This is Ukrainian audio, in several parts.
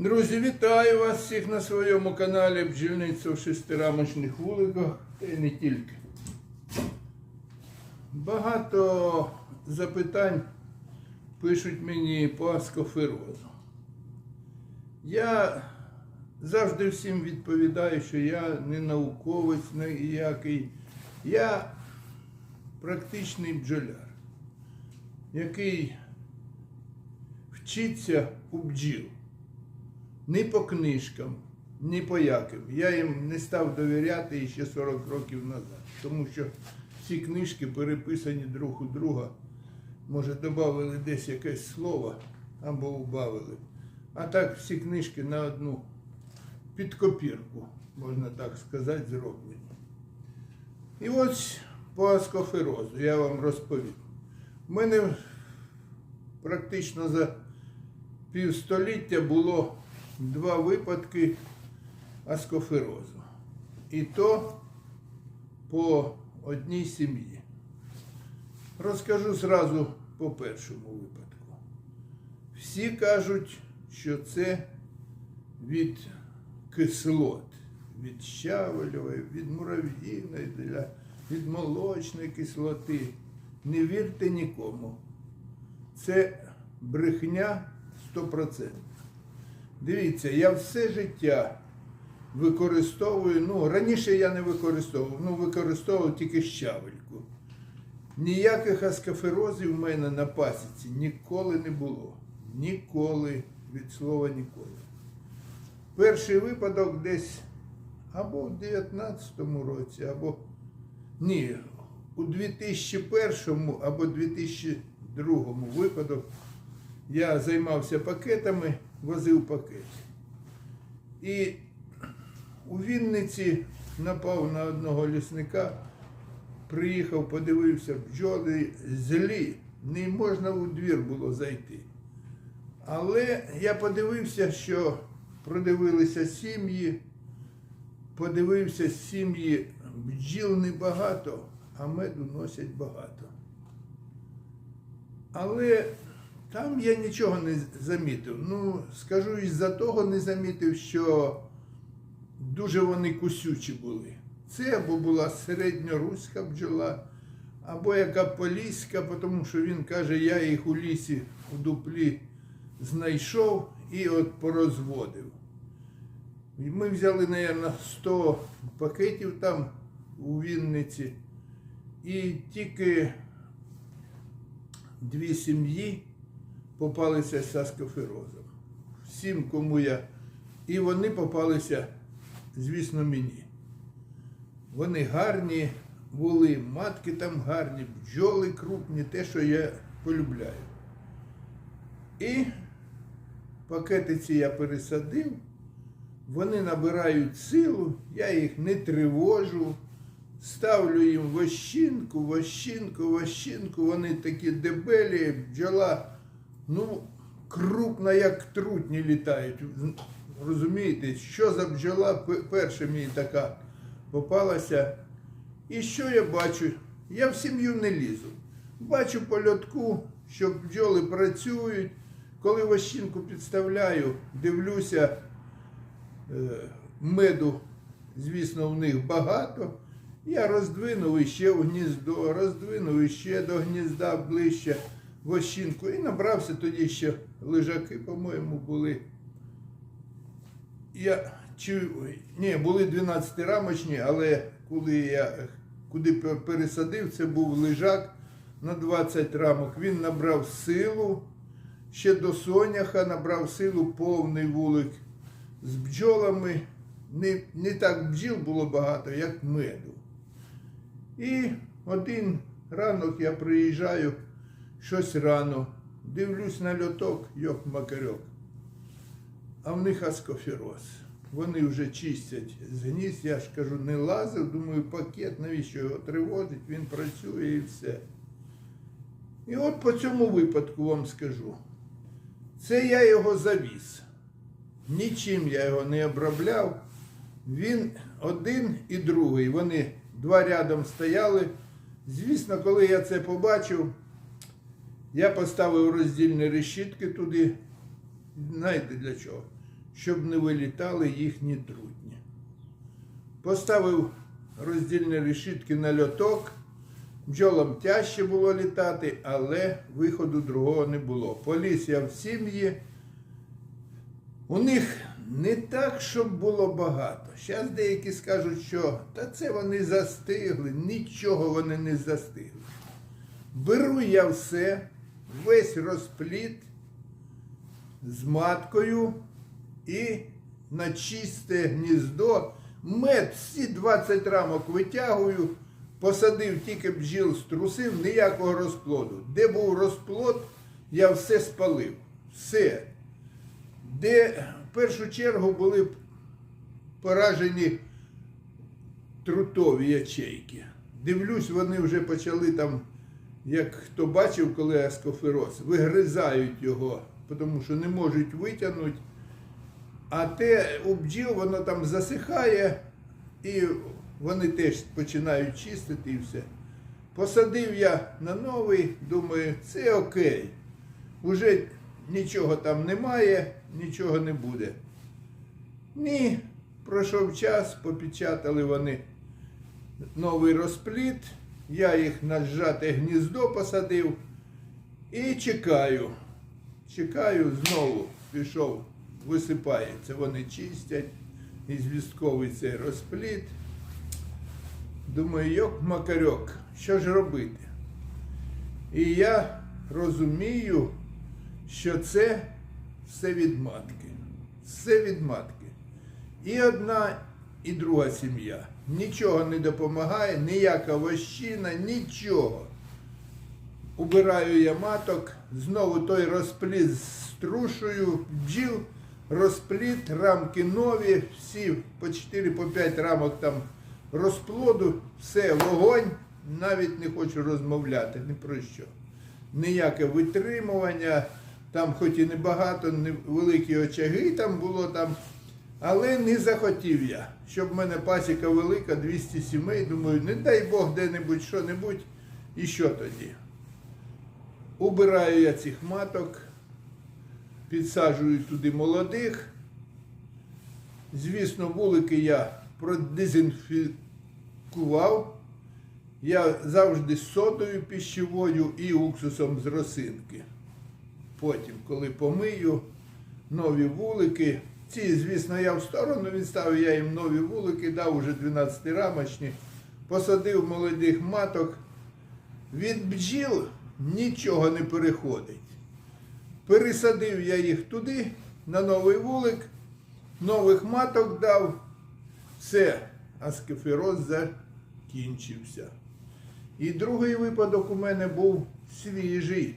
Друзі, вітаю вас всіх на своєму каналі Бджільниця в шестирамочних вуликах та не тільки. Багато запитань пишуть мені по аскоферозу. Я завжди всім відповідаю, що я не науковець ніякий. Я практичний бджоляр, який вчиться у бджіл. Ні по книжкам, ні по яким. Я їм не став довіряти ще 40 років назад, тому що всі книжки переписані друг у друга. Може, додали десь якесь слово або убавили. А так всі книжки на одну під копірку, можна так сказати, зроблені. І ось по аскоферозу я вам розповім. У мене практично за півстоліття було два випадки аскоферозу. І то по одній сім'ї. Розкажу зразу по першому випадку. Всі кажуть, що це від кислот, від щавельової, від мурав'їної, від молочної кислоти. Не вірте нікому. Це брехня 100%. Дивіться, я все життя використовую, ну, раніше я не використовував, ну, використовував тільки щавельку. Ніяких аскоферозів в мене на пасіці ніколи не було. Ніколи, від слова ніколи. Перший випадок десь або в 19-му році, або ні, у 2001 або 2002 випадок я займався пакетами, возив пакети. І у Вінниці напав на одного лісника, приїхав, подивився, бджоли злі, не можна у двір було зайти. Але я подивився, що продивилися сім'ї, подивився сім'ї, бджіл небагато, а меду носять багато. Але там я нічого не замітив. Ну, скажу, із-за того не замітив, що дуже вони кусючі були. Це або була середньоруська бджола, або яка поліська, тому що він каже, я їх у лісі у дуплі знайшов і от порозводив. Ми взяли, мабуть, 100 пакетів там у Вінниці, і тільки дві сім'ї попалися з аскоферозом. Всім, кому я. І вони попалися, звісно, мені. Вони гарні були, матки там гарні, бджоли крупні, те, що я полюбляю. І пакети ці я пересадив, вони набирають силу, я їх не тривожу, ставлю їм вощинку, вощинку, вощинку, вони такі дебелі, бджола, ну, крупна, як трутні літають. Розумієте, що за бджола перша мені така попалася. І що я бачу? Я в сім'ю не лізу. Бачу по льотку, що бджоли працюють. Коли вощинку підставляю, дивлюся, е, меду, звісно, в них багато. Я роздвинув іще в гніздо, роздвинув іще до гнізда ближче вощинку і набрався тоді ще лежаки, по-моєму, були. Я чи ні, були 12 рамочні, але коли я куди пересадив, це був лежак на 20 рамок. Він набрав силу. Ще до соняха набрав силу повний вулик з бджолами. Не, не так бджіл було багато, як меду. І один ранок я приїжджаю, щось рано, дивлюсь на льоток, йок макарьок. А в них аскофероз. Вони вже чистять з гнізд, я ж кажу, не лазив, думаю, пакет, навіщо його тривожить, він працює і все. І от по цьому випадку вам скажу. Це я його завіз. Нічим я його не обробляв. Він один і другий. Вони два рядом стояли. Звісно, коли я це побачив, я поставив роздільні решітки туди. Знаєте для чого? щоб не вилітали їхні трутні. Поставив роздільні решітки на льоток. Бджолам тяжче було літати, але виходу другого не було. Поліз я в сім'ї. У них не так, щоб було багато. Зараз деякі скажуть, що та це вони застигли, нічого вони не застигли. Беру я все, весь розпліт з маткою і на чисте гніздо. Мед всі 20 рамок витягую, посадив тільки бджіл, струсив, ніякого розплоду. Де був розплод, я все спалив. Все. Де в першу чергу були поражені трутові ячейки. Дивлюсь, вони вже почали там, як хто бачив, коли аскофероз, вигризають його, тому що не можуть витягнути. А те у бджіл воно там засихає, і вони теж починають чистити і все. Посадив я на новий, думаю, це окей. Уже нічого там немає, нічого не буде. Ні, пройшов час, попечатали вони новий розпліт, я їх на зжате гніздо посадив і чекаю. Чекаю знову, пішов, висипається, вони чистять, і звістковий цей розпліт. Думаю, йок макарьок, що ж робити? І я розумію, що це все від матки. Все від матки. І одна, і друга сім'я. Нічого не допомагає, ніяка вощина, нічого. Убираю я маток, знову той розпліт струшую, бджіл, розпліт, рамки нові, всі по 4-5 рамок там розплоду, все, вогонь, навіть не хочу розмовляти ні про що. Ніяке витримування, там хоч і небагато, не великі очаги там було там, але не захотів я, щоб в мене пасіка велика, 200 сімей, думаю, не дай Бог де-небудь, що-небудь, і що тоді? Убираю я цих маток, підсаджую туди молодих. Звісно, вулики я продезінфікував. Я завжди з содою пищевою і уксусом з росинки. Потім, коли помию, нові вулики. Ці, звісно, я в сторону відставив, я їм нові вулики, дав уже 12-рамочні, посадив молодих маток. Від бджіл нічого не переходить. Пересадив я їх туди, на новий вулик, нових маток дав. Все, аскефероз закінчився. І другий випадок у мене був свіжий.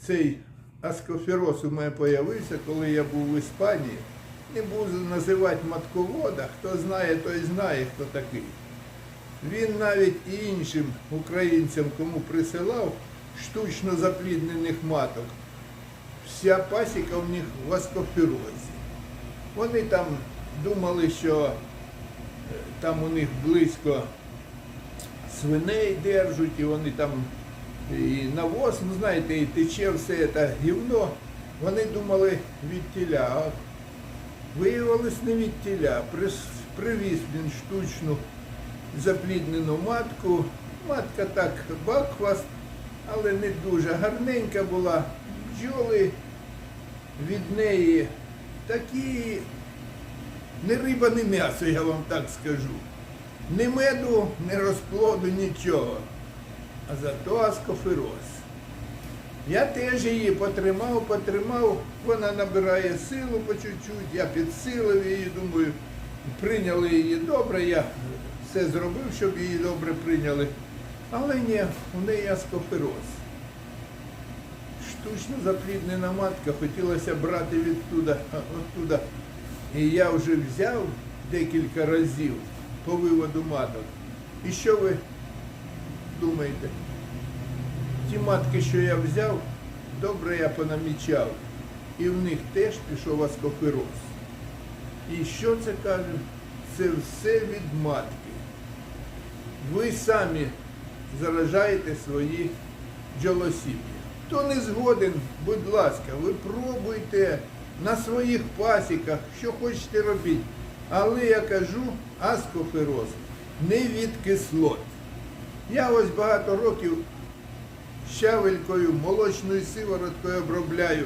Цей аскофероз у мене з'явився, коли я був в Іспанії. Не буду називати матковода, хто знає, той знає, хто такий. Він навіть і іншим українцям, кому присилав штучно запліднених маток. Вся пасіка в них в аскоферозі. Вони там думали, що е, там у них близько свиней держать, і вони там і навоз, ну знаєте, і тече все це гівно. Вони думали від тіля, виявилось не від тіля. Привіз він штучну запліднену матку. Матка так бакхваст, але не дуже гарненька була. Бджоли від неї такі не риба, не м'ясо, я вам так скажу. Ні меду, ні розплоду, нічого. А зато аскофероз. Я теж її потримав, потримав, вона набирає силу по чуть-чуть, я підсилив її, думаю, прийняли її добре, я все зробив, щоб її добре прийняли. Але ні, у неї аскофероз. Штучно запліднена матка, хотілося брати відтуда, оттуда. І я вже взяв декілька разів по виводу маток. І що ви думаєте? Ті матки, що я взяв, добре я понамічав. І в них теж пішов аскофероз. І що це кажуть? Це все від матки. Ви самі заражаєте свої бджолосім'ї. Хто не згоден, будь ласка, ви пробуйте, на своїх пасіках, що хочете робіть. Але я кажу, аскофероз не від кислот. Я ось багато років щавелькою, молочною сивороткою обробляю.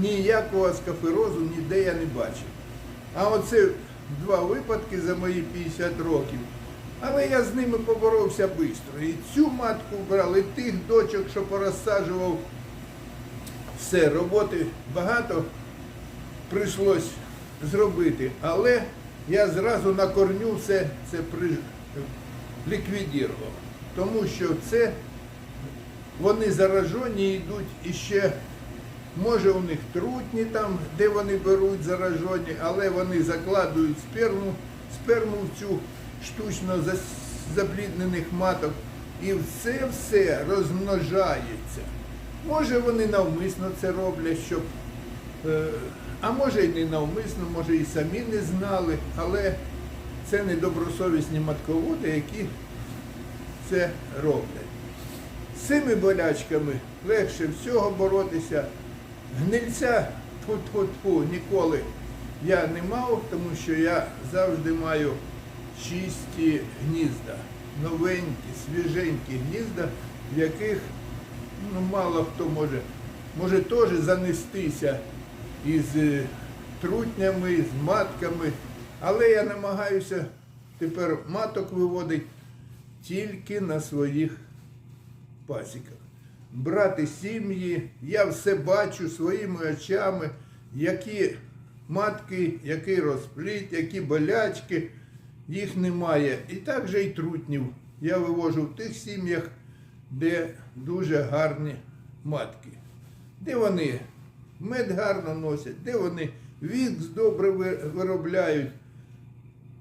Ніякого аскоферозу ніде я не бачив. А оце два випадки за мої 50 років. Але я з ними поборовся швидко. І цю матку брав, і тих дочок, що порозсаджував. Все, роботи багато прийшлось зробити. Але я зразу на корню все це при... ліквідував. Тому що це вони заражені йдуть іще, може у них трутні там, де вони беруть заражені, але вони закладують сперму, сперму в цю штучно зас- запліднених маток. І все-все розмножається. Може вони навмисно це роблять, щоб. е, А може і не навмисно, може і самі не знали, але це недобросовісні матководи, які це роблять. Цими болячками легше всього боротися. Гнильця тьфу-тьфу-тьфу, ніколи я не мав, тому що я завжди маю чисті гнізда, новенькі, свіженькі гнізда, в яких ну, мало хто може, може теж занестися із е, трутнями, з матками. Але я намагаюся тепер маток виводити тільки на своїх пасіках. Брати сім'ї, я все бачу своїми очами, які матки, який розпліт, які болячки, їх немає. І так же і трутнів я вивожу в тих сім'ях, де дуже гарні матки. Де вони мед гарно носять, де вони вікс добре виробляють,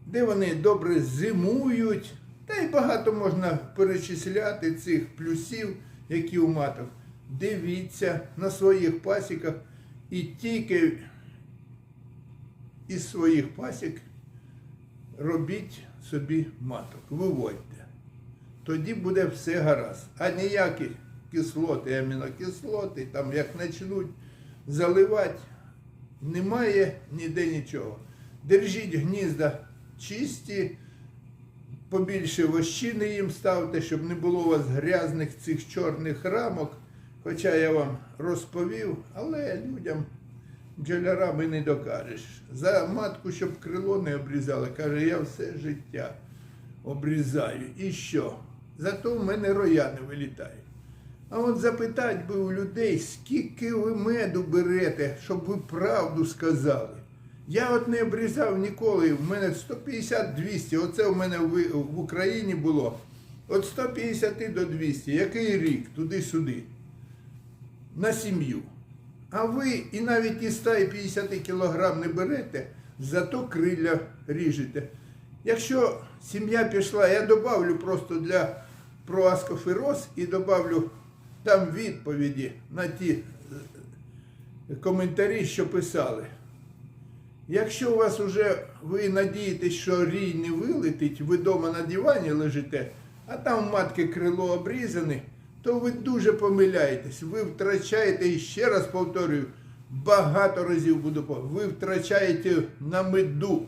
де вони добре зимують. Та й багато можна перечисляти цих плюсів, які у маток. Дивіться на своїх пасіках і тільки із своїх пасік робіть собі маток, виводьте. Тоді буде все гаразд. А ніякі кислоти, амінокислоти, там як почнуть заливати, немає ніде нічого. Держіть гнізда чисті, побільше вощини їм ставте, щоб не було у вас грязних цих чорних рамок. Хоча я вам розповів, але людям бджолярам і не докажеш. За матку, щоб крило не обрізали, каже, я все життя обрізаю. І що? Зато в мене роя не вилітає. А от запитать би у людей, скільки ви меду берете, щоб ви правду сказали. Я от не обрізав ніколи, в мене 150-200, оце в мене в, Україні було. От 150 до 200, який рік, туди-сюди, на сім'ю. А ви і навіть і 150 кілограм не берете, зато крилля ріжете. Якщо сім'я пішла, я добавлю просто для про аскофероз і добавлю там відповіді на ті е, коментарі, що писали. Якщо у вас уже ви надієтесь, що рій не вилетить, ви вдома на дивані лежите, а там матки крило обрізане, то ви дуже помиляєтесь. Ви втрачаєте, і ще раз повторюю, багато разів буду ви втрачаєте на меду.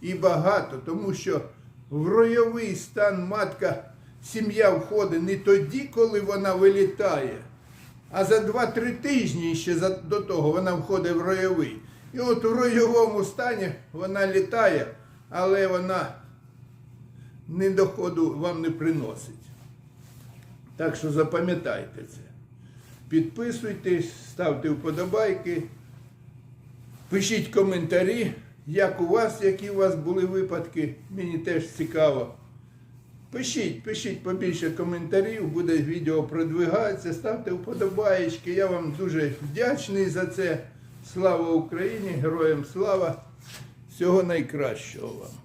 І багато, тому що в ройовий стан матка сім'я входить не тоді, коли вона вилітає, а за 2-3 тижні ще до того вона входить в ройовий. І от у ройовому стані вона літає, але вона не доходу вам не приносить. Так що запам'ятайте це. Підписуйтесь, ставте вподобайки, пишіть коментарі, як у вас, які у вас були випадки. Мені теж цікаво. Пишіть, пишіть побільше коментарів, буде відео продвигатися, ставте вподобаєчки. Я вам дуже вдячний за це. Слава Україні! Героям слава! Всього найкращого вам!